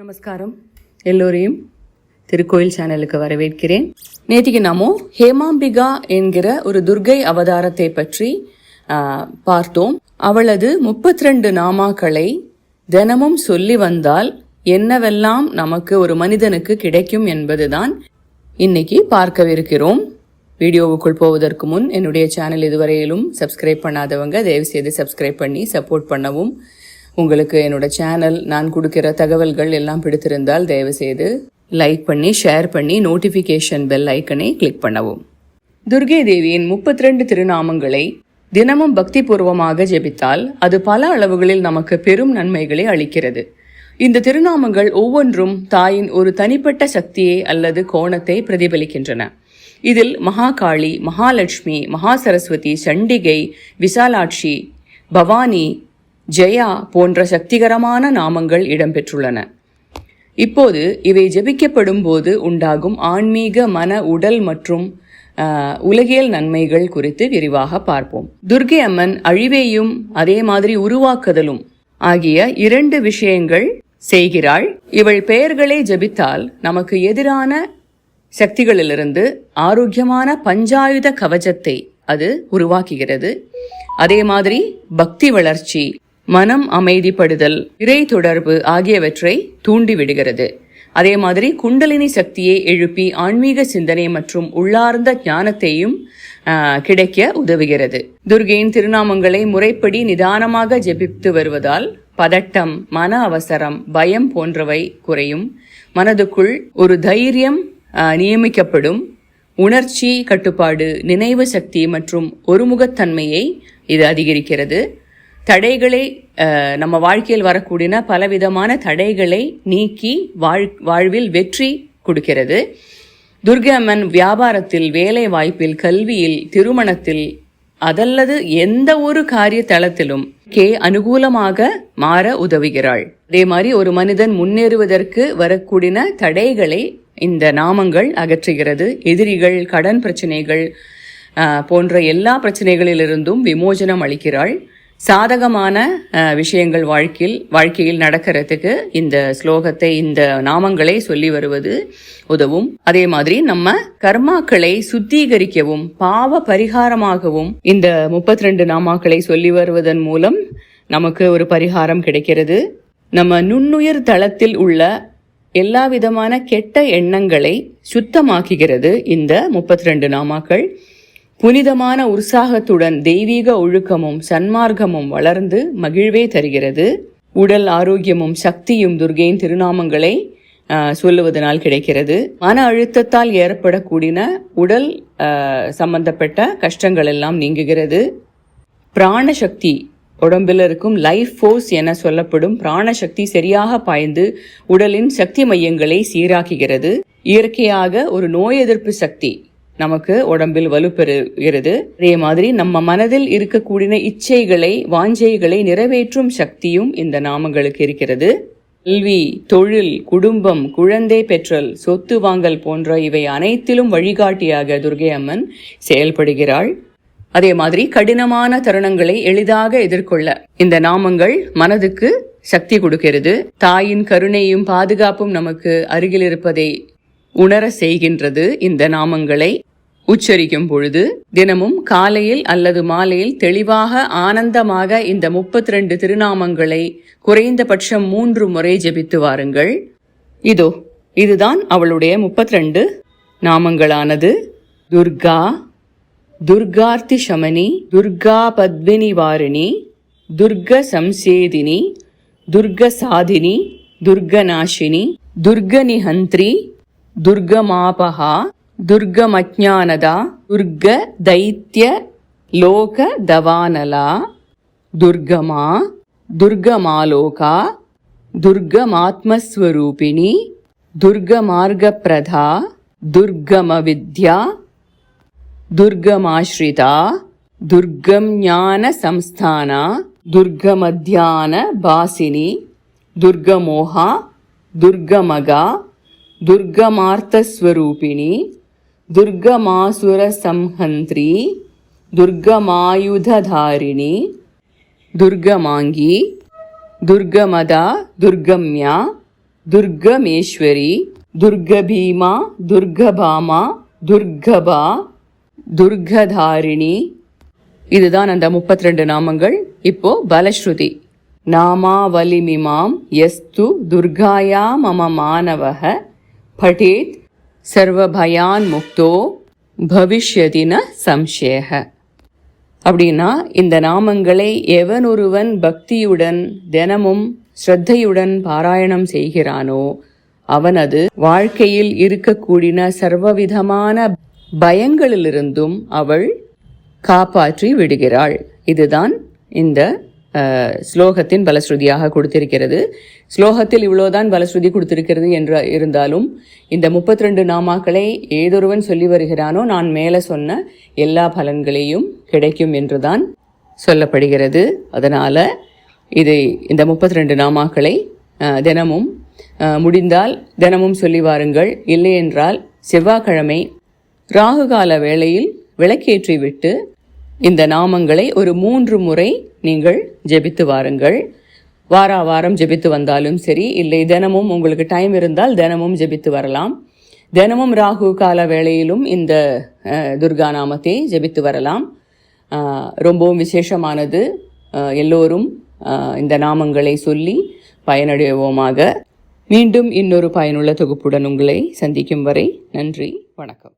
நமஸ்காரம். எல்லோரையும் திருக்கோயில் சேனலுக்கு வரவேற்கிறேன். நேத்திக்கு நாமோ ஹேமாம்பிகா என்கிற ஒரு துர்கை அவதாரத்தை பற்றி பார்த்தோம். அவளது 32 நாமாக்களை தினமும் சொல்லி வந்தால் என்னவெல்லாம் நமக்கு ஒரு மனிதனுக்கு கிடைக்கும் என்பதுதான் இன்னைக்கு பார்க்கவிருக்கிறோம். வீடியோவுக்குள் போவதற்கு முன் என்னுடைய சேனல் இதுவரையிலும் சப்ஸ்கிரைப் பண்ணாதவங்க தயவுசெய்து சப்ஸ்கிரைப் பண்ணி சப்போர்ட் பண்ணவும். உங்களுக்கு என்னோட சேனல் நான் கொடுக்கிற தகவல்கள் எல்லாம் பிடித்திருந்தால் தயவுசெய்து லைக் பண்ணி ஷேர் பண்ணி நோட்டிஃபிகேஷன் பெல் ஐக்கனை கிளிக் பண்ணவும். துர்கை தேவியின் 32 திருநாமங்களை தினமும் பக்தி பூர்வமாக ஜெபித்தால் அது பல அளவுகளில் நமக்கு பெரும் நன்மைகளை அளிக்கிறது. இந்த திருநாமங்கள் ஒவ்வொன்றும் தாயின் ஒரு தனிப்பட்ட சக்தியை அல்லது கோணத்தை பிரதிபலிக்கின்றன. இதில் மகாகாளி மகாலட்சுமி மகா சரஸ்வதி சண்டிகை விசாலாட்சி பவானி ஜெயா போன்ற சக்திகரமான நாமங்கள் இடம்பெற்றுள்ளன. இப்போது இவை ஜபிக்கப்படும் போது உண்டாகும் ஆன்மீக மன உடல் மற்றும் உலகியல் நன்மைகள் குறித்து விரிவாக பார்ப்போம். துர்கை அம்மன் அழிவையும் அதே மாதிரி உருவாக்குதலும் ஆகிய இரண்டு விஷயங்கள் செய்கிறாள். இவள் பெயர்களை ஜபித்தால் நமக்கு எதிரான சக்திகளிலிருந்து ஆரோக்கியமான பஞ்சாயுத கவச்சத்தை அது உருவாக்குகிறது. அதே மாதிரி பக்தி வளர்ச்சி மனம் அமைதிப்படுதல் இறை தொடர்பு ஆகியவற்றை தூண்டிவிடுகிறது. அதே மாதிரி குண்டலினி சக்தியை எழுப்பி ஆன்மீக சிந்தனை மற்றும் உள்ளார்ந்த ஞானத்தையும் கிடைக்க உதவுகிறது. துர்கையின் திருநாமங்களை முறைப்படி நிதானமாக ஜெபித்து வருவதால் பதட்டம் மன அவசரம் பயம் போன்றவை குறையும். மனதுக்குள் ஒரு தைரியம் நியமிக்கப்படும். உணர்ச்சி கட்டுப்பாடு நினைவு சக்தி மற்றும் ஒருமுகத்தன்மையை இது அதிகரிக்கிறது. தடைகளை நம்ம வாழ்க்கையில் வரக்கூடியன பலவிதமான தடைகளை நீக்கி வாழ் வாழ்வில் வெற்றி கொடுக்கிறது. துர்கை அம்மன் வியாபாரத்தில் வேலை வாய்ப்பில் கல்வியில் திருமணத்தில் அதல்லது எந்த ஒரு காரிய தளத்திலும் கே அனுகூலமாக மாற உதவுகிறாள். அதே மாதிரி ஒரு மனிதன் முன்னேறுவதற்கு வரக்கூடிய தடைகளை இந்த நாமங்கள் அகற்றுகிறது. எதிரிகள் கடன் பிரச்சனைகள் போன்ற எல்லா பிரச்சனைகளிலிருந்தும் விமோசனம் அளிக்கிறாள். சாதகமான விஷயங்கள் வாழ்க்கையில் வாழ்க்கையில் நடக்கிறதுக்கு இந்த ஸ்லோகத்தை இந்த நாமங்களை சொல்லி வருவது உதவும். அதே மாதிரி நம்ம கர்மாக்களை சுத்திகரிக்கவும் பாவ பரிகாரமாகவும் இந்த 32 நாமாக்களை சொல்லி வருவதன் மூலம் நமக்கு ஒரு பரிகாரம் கிடைக்கிறது. நம்ம நுண்ணுயிர் தளத்தில் உள்ள எல்லா விதமான கெட்ட எண்ணங்களை சுத்தமாக்குகிறது இந்த 32 நாமாக்கள். புனிதமான உற்சாகத்துடன் தெய்வீக ஒழுக்கமும் சன்மார்க்கமும் வளர்ந்து மகிழ்வே தருகிறது. உடல் ஆரோக்கியமும் சக்தியும் துர்கையின் திருநாமங்களை சொல்லுவதனால் கிடைக்கிறது. மன அழுத்தத்தால் ஏற்படக்கூடிய உடல் சம்பந்தப்பட்ட கஷ்டங்கள் எல்லாம் நீங்குகிறது. பிராணசக்தி உடம்பில் இருக்கும் லைஃப் ஃபோர்ஸ் என சொல்லப்படும் பிராணசக்தி சரியாக பாய்ந்து உடலின் சக்தி மையங்களை சீராக்குகிறது. இயற்கையாக ஒரு நோய் எதிர்ப்பு சக்தி நமக்கு உடம்பில் வலுப்பெறுகிறது. அதே மாதிரி நம்ம மனதில் இருக்கக்கூடிய இச்சைகளை வாஞ்சைகளை நிறைவேற்றும் சக்தியும் இந்த நாமங்களுக்கு இருக்கிறது. கல்வி தொழில் குடும்பம் குழந்தை பெற்றல் சொத்து வாங்கல் போன்ற இவை அனைத்திலும் வழிகாட்டியாக துர்கை அம்மன் செயல்படுகிறாள். அதே மாதிரி கடினமான தருணங்களை எளிதாக எதிர்கொள்ள இந்த நாமங்கள் மனதுக்கு சக்தி கொடுக்கிறது. தாயின் கருணையும் பாதுகாப்பும் நமக்கு அருகில் இருப்பதை உணர செய்கின்றது இந்த நாமங்களை. உச்சரிக்கும் பொழுது தினமும் காலையில் அல்லது மாலையில் தெளிவாக ஆனந்தமாக இந்த 32 திருநாமங்களை குறைந்தபட்சம் மூன்று முறை ஜெபித்து வாருங்கள். இதோ இதுதான் அவளுடைய 32 நாமங்களானது. துர்கா துர்கார்த்தி சமனி துர்கா பத்மினி வாரிணி துர்க சம்சேதினி துர்க சாதினி துர்கநாசினி துர்கநிஹந்திரி துர்கமாபகா ದುರ್ಗಮಜ್ಞಾನದ ದುರ್ಗ ದೈತ್ಯ ಲೋಕ ದವಾನಲ ದುರ್ಗಮ ದುರ್ಗಮಾಲೋಕ ದುರ್ಗಮಾತ್ಮಸ್ವರೂಪಿಣಿ ದುರ್ಗಮಾರ್ಗಪ್ರದ ದುರ್ಗಮವಿದ್ಯಾ ದುರ್ಗಮಾಶ್ರಿತ ದುರ್ಗಮ್ಞಾನ ಸಂಸ್ಥಾನ ದುರ್ಗಮಧ್ಯಾನ ಭಾಸಿನಿ ದುರ್ಗಮೋಹ ದುರ್ಗಮಗ ದುರ್ಗಮಾರ್ಥಸ್ವರೂಪಿಣಿ दुर्गमासुरसंहन्त्री दुर्गमायुधधारिणी दुर्गमाङ्गी दुर्गमदा दुर्गम्या दुर्गमेश्वरी दुर्गभीमा दुर्गभामा துர்கபா துர்கதாரிணி. இதுதான் அந்த முப்பத்தி ரெண்டு நாமங்கள். இப்போ பலஸ்ருதி. நாமாவலிமிமாம் எஸ்து துர்காயா மம மாணவக படேத் சர்வபயான் முக்தோ பவிஷ்யதின சம்சேக. அப்படின்னா இந்த நாமங்களை எவனொருவன் பக்தியுடன் தினமும் ஸ்ரத்தையுடன் பாராயணம் செய்கிறானோ அவனது வாழ்க்கையில் இருக்கக்கூடிய சர்வவிதமான பயங்களிலிருந்தும் அவள் காப்பாற்றி விடுகிறாள். இதுதான் இந்த ஸ்லோகத்தின் பலஸ்ருதியாக கொடுத்திருக்கிறது. ஸ்லோகத்தில் இவ்வளோதான் பலஸ்ருதி கொடுத்திருக்கிறது என்று இருந்தாலும் இந்த 32 நாமாக்களை ஏதொருவன் சொல்லி வருகிறானோ நான் மேலே சொன்ன எல்லா பலன்களையும் கிடைக்கும் என்றுதான் சொல்லப்படுகிறது. அதனால் இது இந்த 32 நாமாக்களை தினமும் முடிந்தால் தினமும் சொல்லி வாருங்கள். இல்லையென்றால் செவ்வாய்க்கிழமை ராகுகால வேளையில் விளக்கேற்றி விட்டு இந்த நாமங்களை ஒரு மூன்று முறை நீங்கள் ஜெபித்து வாருங்கள். வாரா வாரம் ஜெபித்து வந்தாலும் சரி இல்லை தினமும் உங்களுக்கு டைம் இருந்தால் தினமும் ஜெபித்து வரலாம். தினமும் ராகு கால வேளையிலும் இந்த துர்கா நாமத்தை ஜெபித்து வரலாம். ரொம்பவும் விசேஷமானது. எல்லோரும் இந்த நாமங்களை சொல்லி பயனடைவோமாக. மீண்டும் இன்னொரு பயனுள்ள தொகுப்புடன் உங்களை சந்திக்கும் வரை நன்றி வணக்கம்.